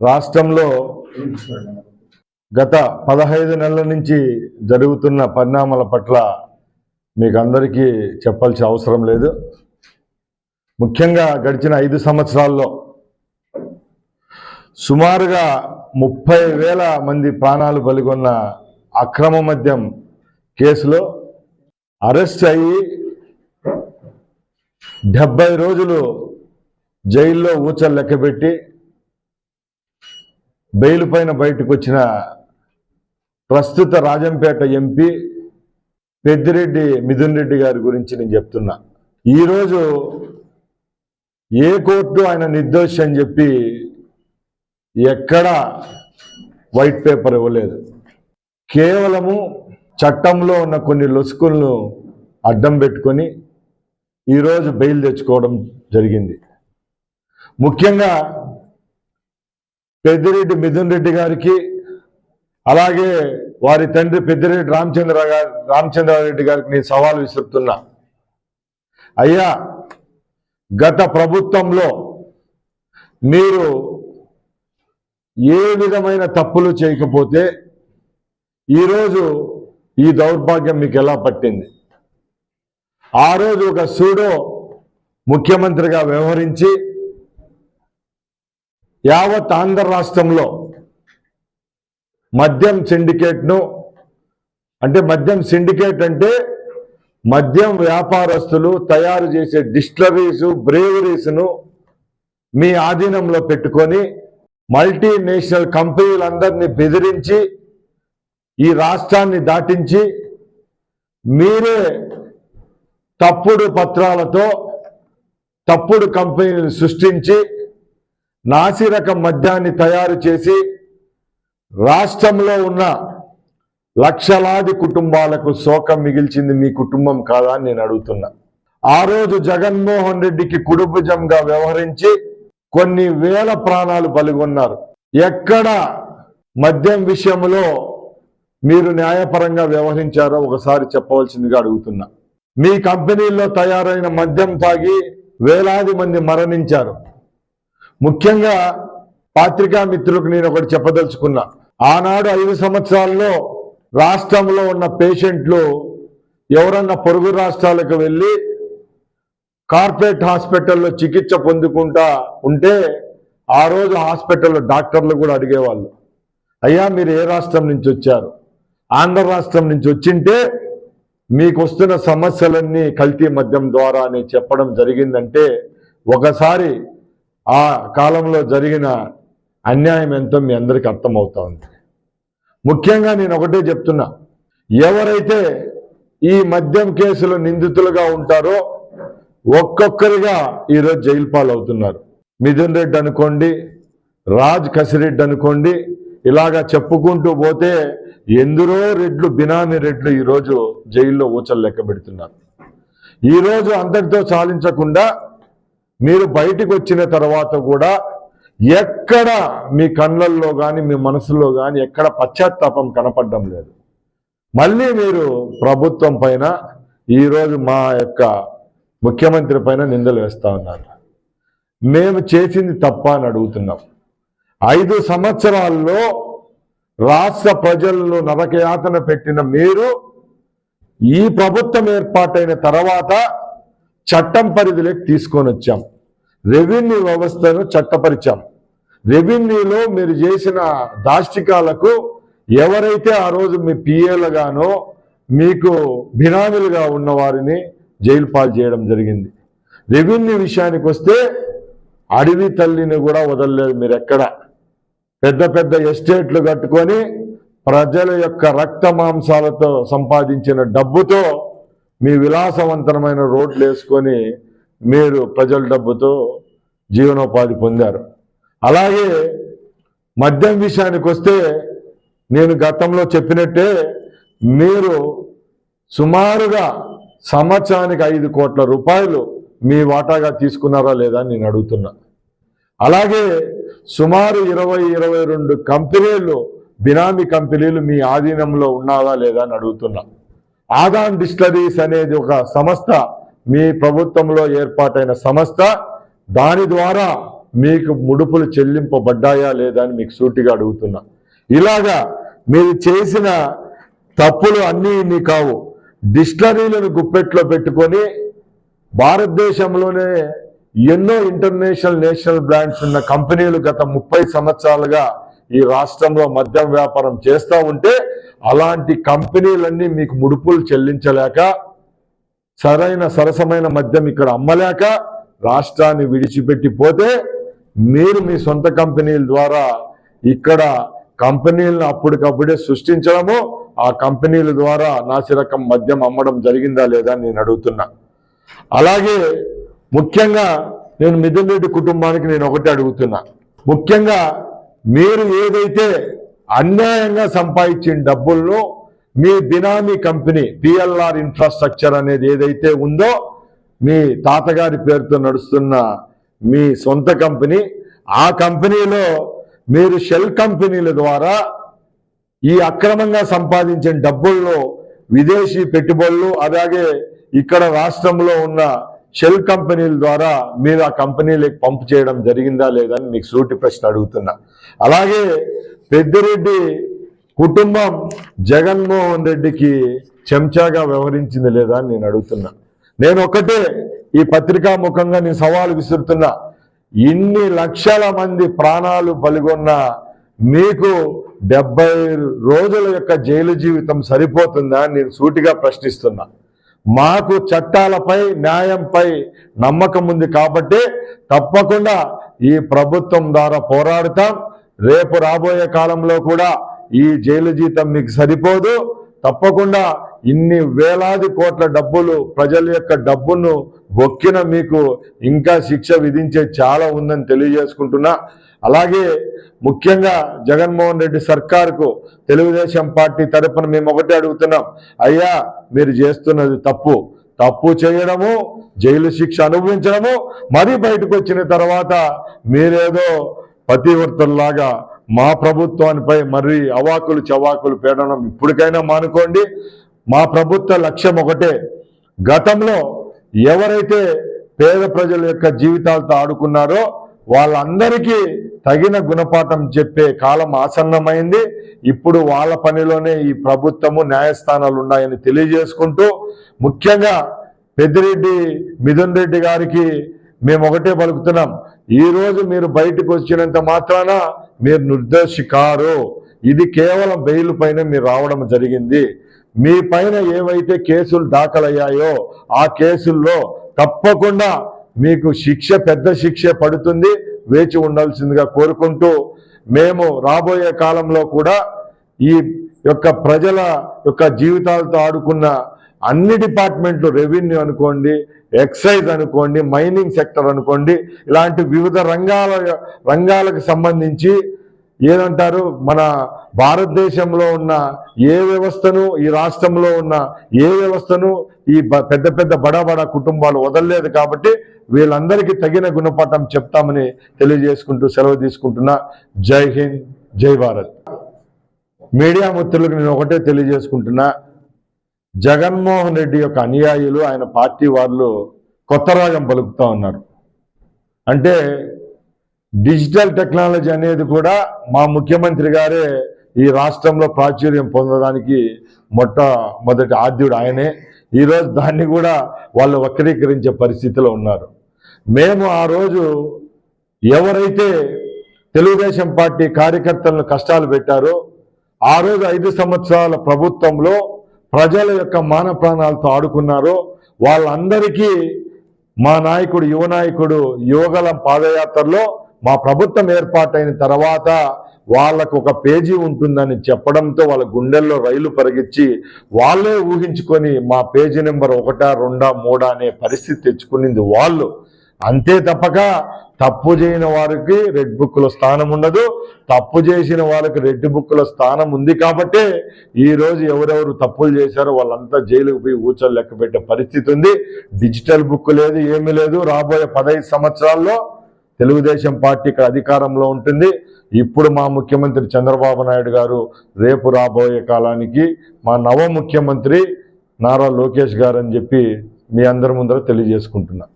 రాష్ట్రంలో గత పదహైదు నెలల నుంచి జరుగుతున్న పరిణామాల పట్ల మీకు అందరికీ చెప్పాల్సిన అవసరం లేదు. ముఖ్యంగా గడిచిన ఐదు సంవత్సరాల్లో సుమారుగా ముప్పై వేల మంది ప్రాణాలు బలిగొన్న అక్రమ మద్యం కేసులో అరెస్ట్ అయ్యి డెబ్బై రోజులు జైల్లో ఊచలు లెక్కబెట్టి బెయిల్ పైన బయటకు వచ్చిన ప్రస్తుత రాజంపేట ఎంపీ పెద్దిరెడ్డి మిథున్ రెడ్డి గారి గురించి నేను చెప్తున్నా. ఈరోజు ఏ కోర్టు ఆయన నిర్దోషి అని చెప్పి ఎక్కడా వైట్ పేపర్ ఇవ్వలేదు. కేవలము చట్టంలో ఉన్న కొన్ని లొసుకులను అడ్డం పెట్టుకొని ఈరోజు బెయిల్ తెచ్చుకోవడం జరిగింది. ముఖ్యంగా పెద్దిరెడ్డి మిథున్ రెడ్డి గారికి అలాగే వారి తండ్రి పెద్దిరెడ్డి రామచంద్ర గారి రామచంద్రారెడ్డి గారికి నేను సవాల్ విసురుతున్నా. అయ్యా గత ప్రభుత్వంలో మీరు ఏ విధమైన తప్పులు చేయకపోతే ఈరోజు ఈ దౌర్భాగ్యం మీకు ఎలా పట్టింది? ఆ రోజు ఒక సూడో ముఖ్యమంత్రిగా వ్యవహరించి యావత్ ఆంధ్ర రాష్ట్రంలో మద్యం సిండికేట్ను అంటే మద్యం సిండికేట్ అంటే మద్యం వ్యాపారస్తులు తయారు చేసే డిస్టిలరీస్ బ్రేవరీస్ను మీ ఆధీనంలో పెట్టుకొని మల్టీనేషనల్ కంపెనీలందరినీ బెదిరించి ఈ రాష్ట్రాన్ని దాటించి మీరే తప్పుడు పత్రాలతో తప్పుడు కంపెనీలు సృష్టించి నాసిరకం మద్యాన్ని తయారు చేసి రాష్ట్రంలో ఉన్న లక్షలాది కుటుంబాలకు శోకం మిగిల్చింది మీ కుటుంబం కాదా అని నేను అడుగుతున్నా. ఆ రోజు జగన్మోహన్ రెడ్డికి కుడుభుజంగా వ్యవహరించి కొన్ని వేల ప్రాణాలు పలుగొన్నారు ఎక్కడ మద్యం విషయంలో మీరు న్యాయపరంగా వ్యవహరించారో ఒకసారి చెప్పవలసిందిగా అడుగుతున్నా. మీ కంపెనీల్లో తయారైన మద్యం తాగి వేలాది మంది మరణించారు. ముఖ్యంగా పాత్రికా మిత్రులకు నేను ఒకటి చెప్పదలుచుకున్నా. ఆనాడు ఐదు సంవత్సరాల్లో రాష్ట్రంలో ఉన్న పేషెంట్లు ఎవరన్నా పొరుగు రాష్ట్రాలకు వెళ్ళి కార్పొరేట్ హాస్పిటల్లో చికిత్స పొందుకుంటా ఉంటే ఆ రోజు హాస్పిటల్లో డాక్టర్లు కూడా అడిగేవాళ్ళు. అయ్యా మీరు ఏ రాష్ట్రం నుంచి వచ్చారు? ఆంధ్ర రాష్ట్రం నుంచి వచ్చింటే మీకు వస్తున్న సమస్యలన్నీ కల్తీ మద్యం ద్వారా అని చెప్పడం జరిగిందంటే ఒకసారి ఆ కాలంలో జరిగిన అన్యాయం ఎంతో మీ అందరికీ అర్థమవుతా ఉంది. ముఖ్యంగా నేను ఒకటే చెప్తున్నా. ఎవరైతే ఈ మద్యం కేసులో నిందితులుగా ఉంటారో ఒక్కొక్కరిగా ఈరోజు జైలు పాలవుతున్నారు. మిథున్ రెడ్డి అనుకోండి రాజ్ కసిరెడ్డి అనుకోండి ఇలాగా చెప్పుకుంటూ పోతే ఎందరో రెడ్లు బినామీ రెడ్లు ఈరోజు జైల్లో ఊచలు లెక్క పెడుతున్నారు. ఈరోజు అంతటితో చాలించకుండా మీరు బయటికి వచ్చిన తర్వాత కూడా ఎక్కడ మీ కళ్ళల్లో కానీ మీ మనసులో కానీ ఎక్కడ పశ్చాత్తాపం కనపడడం లేదు. మళ్ళీ మీరు ప్రభుత్వం పైన ఈరోజు మా యొక్క ముఖ్యమంత్రి పైన నిందలు వేస్తా ఉన్నారు. మేము చేసింది తప్ప అని అడుగుతున్నాం. ఐదు సంవత్సరాల్లో రాష్ట్ర ప్రజలను నరకయాతన పెట్టిన మీరు ఈ ప్రభుత్వం ఏర్పాటైన తర్వాత చట్టం పరిధిలోకి తీసుకొని వచ్చాం. రెవెన్యూ వ్యవస్థను చట్టపరిచాం. రెవెన్యూలో మీరు చేసిన దాష్టికాలకు ఎవరైతే ఆ రోజు మీ పిఏలుగానో మీకు బినామీలుగా ఉన్న వారిని జైలు పాలు చేయడం జరిగింది. రెవెన్యూ విషయానికి వస్తే అడవి తల్లిని కూడా వదలలేదు మీరు ఎక్కడ పెద్ద పెద్ద ఎస్టేట్లు కట్టుకొని ప్రజల యొక్క రక్త మాంసాలతో సంపాదించిన డబ్బుతో మీ విలాసవంతమైన రోడ్లు వేసుకొని మీరు ప్రజల డబ్బుతో జీవనోపాధి పొందారు. అలాగే మద్యం విషయానికి వస్తే నేను గతంలో చెప్పినట్టే మీరు సుమారుగా సంవత్సరానికి ఐదు కోట్ల రూపాయలు మీ వాటాగా తీసుకున్నారా లేదా నేను అడుగుతున్నా. అలాగే సుమారు ఇరవై ఇరవై రెండు కంపెనీలు బినామీ కంపెనీలు మీ ఆధీనంలో ఉన్నారా లేదా అని అడుగుతున్నా. ఆదాన్ డిస్టరీస్ అనేది ఒక సంస్థ. మీ ప్రభుత్వంలో ఏర్పాటైన సంస్థ. దాని ద్వారా మీకు ముడుపులు చెల్లింపబడ్డాయా లేదా అని మీకు సూటిగా అడుగుతున్నా. ఇలాగా మీరు చేసిన తప్పులు అన్నీ ఇన్ని కావు. డిస్టరీలను గుప్పెట్లో పెట్టుకొని భారతదేశంలోనే ఎన్నో ఇంటర్నేషనల్ నేషనల్ బ్రాండ్స్ ఉన్న కంపెనీలు గత ముప్పై సంవత్సరాలుగా ఈ రాష్ట్రంలో మద్యం వ్యాపారం చేస్తూ ఉంటే అలాంటి కంపెనీలన్నీ మీకు ముడుపులు చెల్లించలేక సరైన సరసమైన మద్యం ఇక్కడ అమ్మలేక రాష్ట్రాన్ని విడిచిపెట్టిపోతే మీరు మీ సొంత కంపెనీల ద్వారా ఇక్కడ కంపెనీలను అప్పటికప్పుడే సృష్టించడము ఆ కంపెనీల ద్వారా నాసిరకం మద్యం అమ్మడం జరిగిందా లేదా నేను అడుగుతున్నా. అలాగే ముఖ్యంగా నేను మిథున్ రెడ్డి కుటుంబానికి నేను ఒకటి అడుగుతున్నా. ముఖ్యంగా మీరు ఏదైతే అన్యాయంగా సంపాదించిన డబ్బులను మీ బినామీ కంపెనీ పిఎల్ఆర్ ఇన్ఫ్రాస్ట్రక్చర్ అనేది ఏదైతే ఉందో మీ తాతగారి పేరుతో నడుస్తున్న మీ సొంత కంపెనీ ఆ కంపెనీలో మీరు షెల్ కంపెనీల ద్వారా ఈ అక్రమంగా సంపాదించిన డబ్బుల్లో విదేశీ పెట్టుబడులు అలాగే ఇక్కడ రాష్ట్రంలో ఉన్న షెల్ కంపెనీల ద్వారా మీరు ఆ కంపెనీలకు పంపు చేయడం జరిగిందా లేదా అని మీకు సూటి ప్రశ్న అడుగుతున్నా. అలాగే పెద్దిరెడ్డి కుటుంబం జగన్మోహన్ రెడ్డికి చెంచాగా వ్యవహరించింది లేదా అని నేను అడుగుతున్నా. నేను ఒకటే ఈ పత్రికా ముఖంగా నేను సవాలు విసురుతున్నా. ఇన్ని లక్షల మంది ప్రాణాలు పలుగొన్న మీకు డెబ్బై రోజుల యొక్క జైలు జీవితం సరిపోతుందా అని నేను సూటిగా ప్రశ్నిస్తున్నా. మాకు చట్టాలపై న్యాయంపై నమ్మకం ఉంది కాబట్టి తప్పకుండా ఈ ప్రభుత్వం ద్వారా పోరాడుతాం. రేపు రాబోయే కాలంలో కూడా ఈ జైలు జీతం మీకు సరిపోదు. తప్పకుండా ఇన్ని వేలాది కోట్ల డబ్బులు ప్రజల యొక్క డబ్బును బొక్కిన మీకు ఇంకా శిక్ష విధించే చాలా ఉందని తెలియజేసుకుంటున్నా. అలాగే ముఖ్యంగా జగన్మోహన్ రెడ్డి సర్కార్కు తెలుగుదేశం పార్టీ తరపున మేము ఒకటే అడుగుతున్నాం అయ్యా మీరు చేస్తున్నది తప్పు. తప్పు చేయడము జైలు శిక్ష అనుభవించడము మరీ బయటకు వచ్చిన తర్వాత మీరేదో పతివర్తల్లాగా మా ప్రభుత్వానిపై మరీ అవాకులు చవాకులు పేడడం ఇప్పటికైనా మానుకోండి. మా ప్రభుత్వ లక్ష్యం ఒకటే గతంలో ఎవరైతే పేద ప్రజల యొక్క జీవితాలతో ఆడుకున్నారో వాళ్ళందరికీ తగిన గుణపాఠం చెప్పే కాలం ఆసన్నమైంది. ఇప్పుడు వాళ్ళ పనిలోనే ఈ ప్రభుత్వము న్యాయస్థానాలు ఉన్నాయని తెలియజేసుకుంటూ ముఖ్యంగా పెద్దిరెడ్డి మిథున్ రెడ్డి గారికి మేము ఒకటే పలుకుతున్నాం. ఈరోజు మీరు బయటకు వచ్చినంత మాత్రాన మీరు నిర్దోషి కారు ఇది కేవలం బెయిల్ పైన మీరు రావడం జరిగింది. మీ పైన ఏవైతే కేసులు దాఖలయ్యాయో ఆ కేసుల్లో తప్పకుండా మీకు శిక్ష పెద్ద శిక్ష పడుతుంది. వేచి ఉండాల్సిందిగా కోరుకుంటూ మేము రాబోయే కాలంలో కూడా ఈ యొక్క ప్రజల యొక్క జీవితాలతో ఆడుకున్న అన్ని డిపార్ట్మెంట్లు రెవెన్యూ అనుకోండి ఎక్సైజ్ అనుకోండి మైనింగ్ సెక్టర్ అనుకోండి ఇలాంటి వివిధ రంగాల రంగాలకు సంబంధించి ఏదంటారు మన భారతదేశంలో ఉన్న ఏ వ్యవస్థను ఈ రాష్ట్రంలో ఉన్న ఏ వ్యవస్థను ఈ పెద్ద పెద్ద బడా బడా కుటుంబాలు వదలలేదు కాబట్టి వీళ్ళందరికీ తగిన గుణపాఠం చెప్తామని తెలియజేసుకుంటూ సెలవు తీసుకుంటున్నా. జై హింద్ జై భారత్. మీడియా మిత్రులకు నేను ఒకటే తెలియజేసుకుంటున్నా. జగన్మోహన్ రెడ్డి యొక్క అనుయాయులు ఆయన పార్టీ వాళ్ళు కొత్త రాగం పలుకుతా ఉన్నారు. అంటే డిజిటల్ టెక్నాలజీ అనేది కూడా మా ముఖ్యమంత్రి గారే ఈ రాష్ట్రంలో ప్రాచుర్యం పొందడానికి మొట్టమొదటి ఆద్యుడు ఆయనే. ఈరోజు దాన్ని కూడా వాళ్ళు వక్రీకరించే పరిస్థితిలో ఉన్నారు. మేము ఆ రోజు ఎవరైతే తెలుగుదేశం పార్టీ కార్యకర్తలను కష్టాలు పెట్టారో ఆ రోజు ఐదు సంవత్సరాల ప్రభుత్వంలో ప్రజల యొక్క మాన ప్రాణాలతో ఆడుకున్నారో వాళ్ళందరికీ మా నాయకుడు యువ నాయకుడు యువగలం పాదయాత్రలో మా ప్రభుత్వం ఏర్పాటైన తర్వాత వాళ్ళకు ఒక పేజీ ఉంటుందని చెప్పడంతో వాళ్ళ గుండెల్లో రైలు పరిగెచ్చి వాళ్ళే ఊహించుకొని మా పేజీ నెంబర్ ఒకటా రెండా మూడా అనే పరిస్థితి తెచ్చుకునింది వాళ్ళు. అంతే తప్పక తప్పు చేయని వారికి రెడ్ బుక్లో స్థానం ఉండదు. తప్పు చేసిన వాళ్ళకి రెడ్ బుక్లో స్థానం ఉంది కాబట్టే ఈరోజు ఎవరెవరు తప్పులు చేశారో వాళ్ళంతా జైలుకు పోయి ఊచలు లెక్క పెట్టే పరిస్థితి ఉంది. డిజిటల్ బుక్ లేదు ఏమీ లేదు. రాబోయే పదహైదు సంవత్సరాల్లో తెలుగుదేశం పార్టీ ఇక్కడ అధికారంలో ఉంటుంది. ఇప్పుడు మా ముఖ్యమంత్రి చంద్రబాబు నాయుడు గారు రేపు రాబోయే కాలానికి మా నవ ముఖ్యమంత్రి నారా లోకేష్ గారు అని చెప్పి మీ అందరి ముందర తెలియజేసుకుంటున్నా.